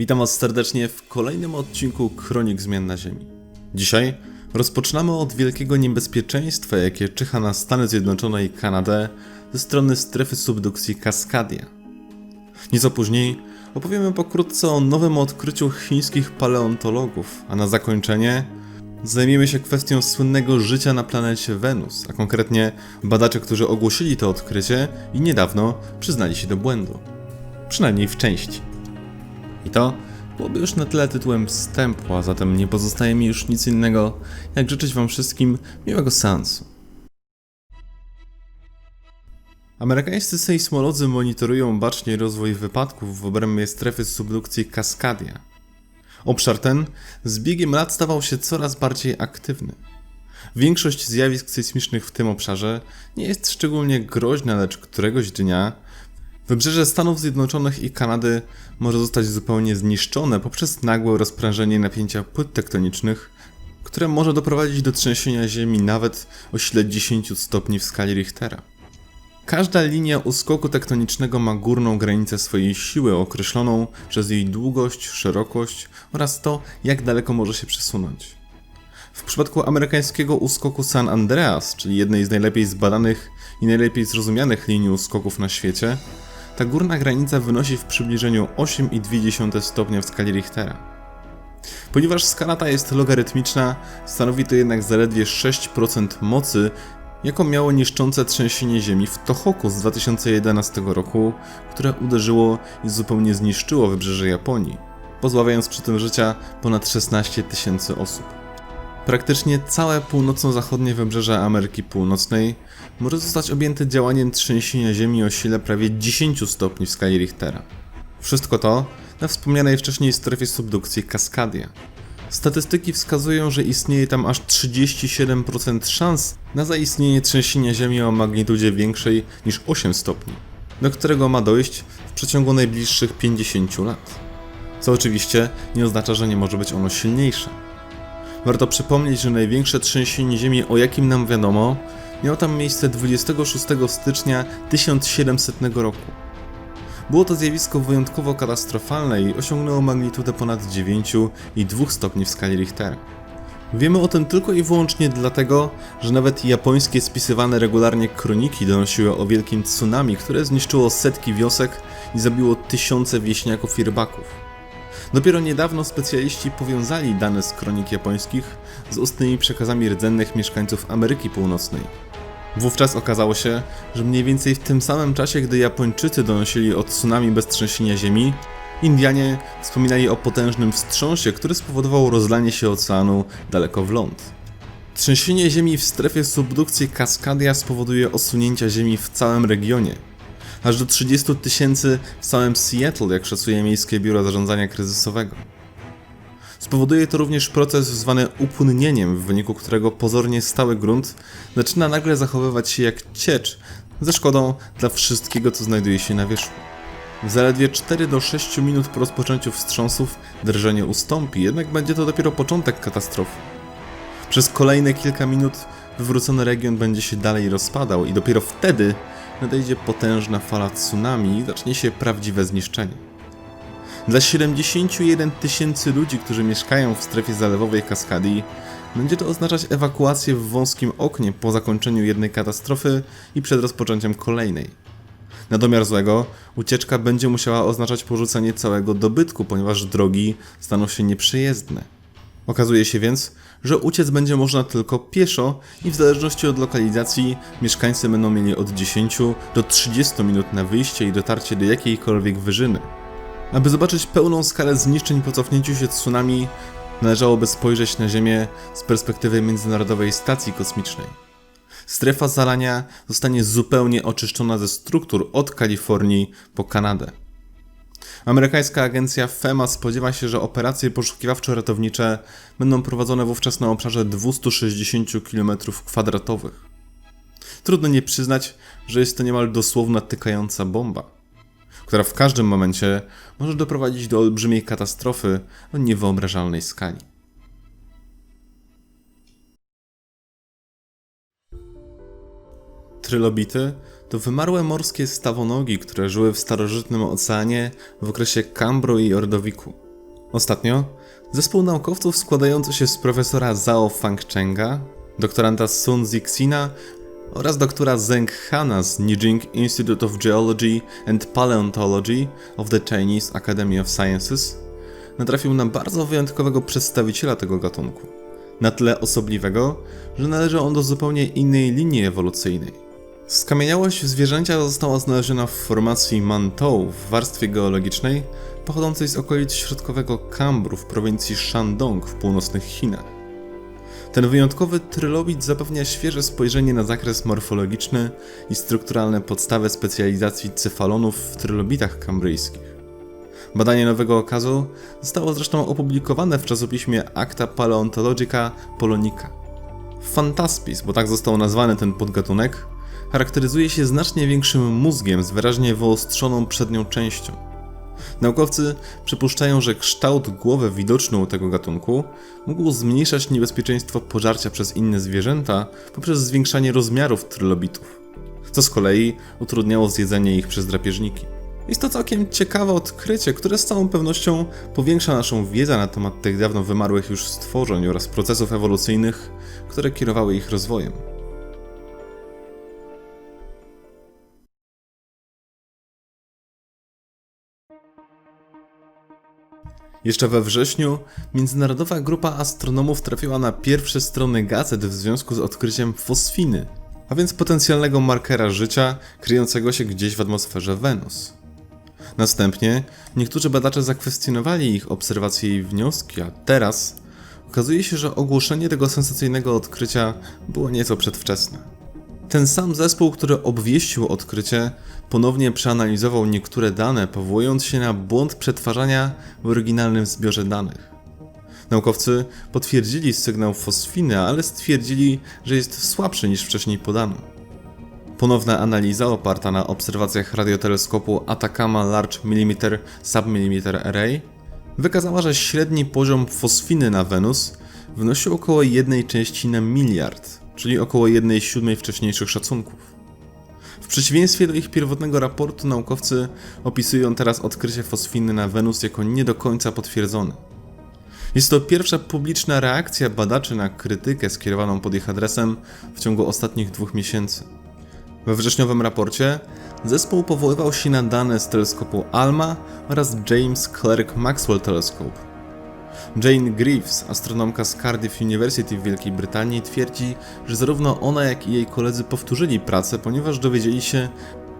Witam Was serdecznie w kolejnym odcinku Kronik Zmian na Ziemi. Dzisiaj rozpoczynamy od wielkiego niebezpieczeństwa, jakie czyha na Stany Zjednoczone i Kanadę ze strony strefy subdukcji Cascadia. Nieco później opowiemy pokrótce o nowym odkryciu chińskich paleontologów, a na zakończenie zajmiemy się kwestią słynnego życia na planecie Wenus, a konkretnie badacze, którzy ogłosili to odkrycie i niedawno przyznali się do błędu. Przynajmniej w części. I to byłoby już na tyle tytułem wstępu, a zatem nie pozostaje mi już nic innego, jak życzyć Wam wszystkim miłego seansu. Amerykańscy sejsmolodzy monitorują bacznie rozwój wypadków w obrębie strefy subdukcji Cascadia. Obszar ten z biegiem lat stawał się coraz bardziej aktywny. Większość zjawisk sejsmicznych w tym obszarze nie jest szczególnie groźna, lecz któregoś dnia Wybrzeże Stanów Zjednoczonych i Kanady może zostać zupełnie zniszczone poprzez nagłe rozprężenie napięcia płyt tektonicznych, które może doprowadzić do trzęsienia Ziemi nawet o sile 10 stopni w skali Richtera. Każda linia uskoku tektonicznego ma górną granicę swojej siły określoną przez jej długość, szerokość oraz to, jak daleko może się przesunąć. W przypadku amerykańskiego uskoku San Andreas, czyli jednej z najlepiej zbadanych i najlepiej zrozumianych linii uskoków na świecie, ta górna granica wynosi w przybliżeniu 8,2 stopnia w skali Richtera. Ponieważ skala ta jest logarytmiczna, stanowi to jednak zaledwie 6% mocy, jaką miało niszczące trzęsienie ziemi w Tohoku z 2011 roku, które uderzyło i zupełnie zniszczyło wybrzeże Japonii, pozbawiając przy tym życia ponad 16 tysięcy osób. Praktycznie całe północno-zachodnie wybrzeże Ameryki Północnej może zostać objęte działaniem trzęsienia ziemi o sile prawie 10 stopni w skali Richtera. Wszystko to na wspomnianej wcześniej strefie subdukcji Cascadia. Statystyki wskazują, że istnieje tam aż 37% szans na zaistnienie trzęsienia ziemi o magnitudzie większej niż 8 stopni, do którego ma dojść w przeciągu najbliższych 50 lat. Co oczywiście nie oznacza, że nie może być ono silniejsze. Warto przypomnieć, że największe trzęsienie ziemi, o jakim nam wiadomo, miało tam miejsce 26 stycznia 1700 roku. Było to zjawisko wyjątkowo katastrofalne i osiągnęło magnitudę ponad 9,2 stopni w skali Richtera. Wiemy o tym tylko i wyłącznie dlatego, że nawet japońskie spisywane regularnie kroniki donosiły o wielkim tsunami, które zniszczyło setki wiosek i zabiło tysiące wieśniaków i rybaków. Dopiero niedawno specjaliści powiązali dane z kronik japońskich z ustnymi przekazami rdzennych mieszkańców Ameryki Północnej. Wówczas okazało się, że mniej więcej w tym samym czasie, gdy Japończycy donosili o tsunami bez trzęsienia ziemi, Indianie wspominali o potężnym wstrząsie, który spowodował rozlanie się oceanu daleko w ląd. Trzęsienie ziemi w strefie subdukcji Cascadia spowoduje osunięcia ziemi w całym regionie. Aż do 30 tysięcy w całym Seattle, jak szacuje Miejskie Biuro Zarządzania Kryzysowego. Spowoduje to również proces zwany upłynnieniem, w wyniku którego pozornie stały grunt zaczyna nagle zachowywać się jak ciecz, ze szkodą dla wszystkiego, co znajduje się na wierzchu. W zaledwie 4 do 6 minut po rozpoczęciu wstrząsów drżenie ustąpi, jednak będzie to dopiero początek katastrofy. Przez kolejne kilka minut wywrócony region będzie się dalej rozpadał i dopiero wtedy nadejdzie potężna fala tsunami i zacznie się prawdziwe zniszczenie. Dla 71 tysięcy ludzi, którzy mieszkają w strefie zalewowej Kaskadii, będzie to oznaczać ewakuację w wąskim oknie po zakończeniu jednej katastrofy i przed rozpoczęciem kolejnej. Na domiar złego, ucieczka będzie musiała oznaczać porzucenie całego dobytku, ponieważ drogi staną się nieprzejezdne. Okazuje się więc, że uciec będzie można tylko pieszo i w zależności od lokalizacji mieszkańcy będą mieli od 10 do 30 minut na wyjście i dotarcie do jakiejkolwiek wyżyny. Aby zobaczyć pełną skalę zniszczeń po cofnięciu się tsunami, należałoby spojrzeć na Ziemię z perspektywy Międzynarodowej Stacji Kosmicznej. Strefa zalania zostanie zupełnie oczyszczona ze struktur od Kalifornii po Kanadę. Amerykańska agencja FEMA spodziewa się, że operacje poszukiwawczo-ratownicze będą prowadzone wówczas na obszarze 260 km2. Trudno nie przyznać, że jest to niemal dosłowna tykająca bomba, która w każdym momencie może doprowadzić do olbrzymiej katastrofy o niewyobrażalnej skali. Trylobity to wymarłe morskie stawonogi, które żyły w starożytnym oceanie w okresie Kambru i Ordowiku. Ostatnio zespół naukowców składający się z profesora Zhao Fangchenga, doktoranta Sun Zixina oraz doktora Zheng Hana z Nijing Institute of Geology and Paleontology of the Chinese Academy of Sciences natrafił na bardzo wyjątkowego przedstawiciela tego gatunku. Na tyle osobliwego, że należy on do zupełnie innej linii ewolucyjnej. Skamieniałość zwierzęcia została znaleziona w formacji Mantou w warstwie geologicznej pochodzącej z okolic środkowego Kambru w prowincji Shandong w północnych Chinach. Ten wyjątkowy trylobit zapewnia świeże spojrzenie na zakres morfologiczny i strukturalne podstawy specjalizacji cefalonów w trylobitach kambryjskich. Badanie nowego okazu zostało zresztą opublikowane w czasopiśmie Acta Paleontologica Polonica. Fantaspis, bo tak został nazwany ten podgatunek, charakteryzuje się znacznie większym mózgiem z wyraźnie wyostrzoną przednią częścią. Naukowcy przypuszczają, że kształt głowy widoczny u tego gatunku mógł zmniejszać niebezpieczeństwo pożarcia przez inne zwierzęta poprzez zwiększanie rozmiarów trylobitów, co z kolei utrudniało zjedzenie ich przez drapieżniki. Jest to całkiem ciekawe odkrycie, które z całą pewnością powiększa naszą wiedzę na temat tych dawno wymarłych już stworzeń oraz procesów ewolucyjnych, które kierowały ich rozwojem. Jeszcze we wrześniu międzynarodowa grupa astronomów trafiła na pierwsze strony gazet w związku z odkryciem fosfiny, a więc potencjalnego markera życia kryjącego się gdzieś w atmosferze Wenus. Następnie niektórzy badacze zakwestionowali ich obserwacje i wnioski, a teraz okazuje się, że ogłoszenie tego sensacyjnego odkrycia było nieco przedwczesne. Ten sam zespół, który obwieścił odkrycie, ponownie przeanalizował niektóre dane, powołując się na błąd przetwarzania w oryginalnym zbiorze danych. Naukowcy potwierdzili sygnał fosfiny, ale stwierdzili, że jest słabszy niż wcześniej podano. Ponowna analiza oparta na obserwacjach radioteleskopu Atacama Large Millimeter Submillimeter Array wykazała, że średni poziom fosfiny na Wenus wynosi około 1 części na miliard, czyli około 1 siódmej wcześniejszych szacunków. W przeciwieństwie do ich pierwotnego raportu, naukowcy opisują teraz odkrycie fosfiny na Wenus jako nie do końca potwierdzone. Jest to pierwsza publiczna reakcja badaczy na krytykę skierowaną pod ich adresem w ciągu ostatnich dwóch miesięcy. We wrześniowym raporcie zespół powoływał się na dane z teleskopu ALMA oraz James Clerk Maxwell Telescope. Jane Greaves, astronomka z Cardiff University w Wielkiej Brytanii, twierdzi, że zarówno ona, jak i jej koledzy powtórzyli pracę, ponieważ dowiedzieli się,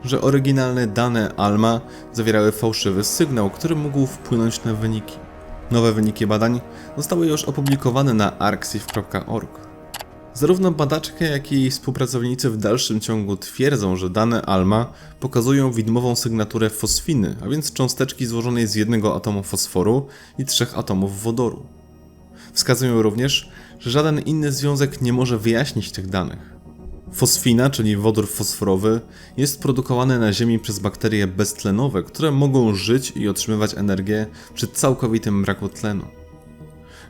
że oryginalne dane ALMA zawierały fałszywy sygnał, który mógł wpłynąć na wyniki. Nowe wyniki badań zostały już opublikowane na arxiv.org. Zarówno badaczka, jak i jej współpracownicy w dalszym ciągu twierdzą, że dane ALMA pokazują widmową sygnaturę fosfiny, a więc cząsteczki złożonej z jednego atomu fosforu i trzech atomów wodoru. Wskazują również, że żaden inny związek nie może wyjaśnić tych danych. Fosfina, czyli wodór fosforowy, jest produkowany na Ziemi przez bakterie beztlenowe, które mogą żyć i otrzymywać energię przy całkowitym braku tlenu.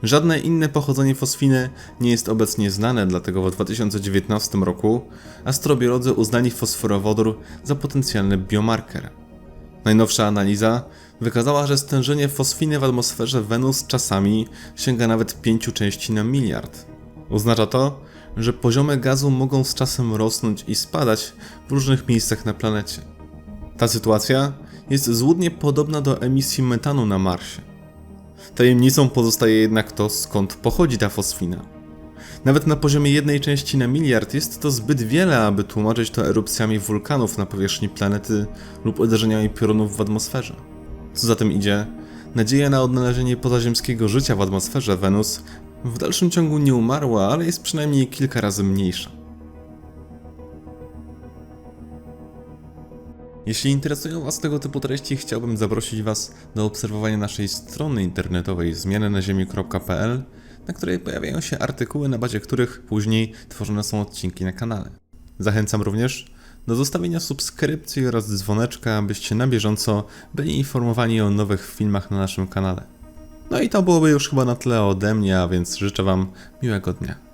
Żadne inne pochodzenie fosfiny nie jest obecnie znane, dlatego w 2019 roku astrobiolodzy uznali fosforowodór za potencjalny biomarker. Najnowsza analiza wykazała, że stężenie fosfiny w atmosferze Wenus czasami sięga nawet 5 części na miliard. Oznacza to, że poziomy gazu mogą z czasem rosnąć i spadać w różnych miejscach na planecie. Ta sytuacja jest złudnie podobna do emisji metanu na Marsie. Tajemnicą pozostaje jednak to, skąd pochodzi ta fosfina. Nawet na poziomie jednej części na miliard jest to zbyt wiele, aby tłumaczyć to erupcjami wulkanów na powierzchni planety lub uderzeniami piorunów w atmosferze. Co za tym idzie, nadzieja na odnalezienie pozaziemskiego życia w atmosferze Wenus w dalszym ciągu nie umarła, ale jest przynajmniej kilka razy mniejsza. Jeśli interesują Was tego typu treści, chciałbym zaprosić Was do obserwowania naszej strony internetowej zmiananaziemi.pl, na której pojawiają się artykuły, na bazie których później tworzone są odcinki na kanale. Zachęcam również do zostawienia subskrypcji oraz dzwoneczka, abyście na bieżąco byli informowani o nowych filmach na naszym kanale. No i to byłoby już chyba na tyle ode mnie, a więc życzę Wam miłego dnia.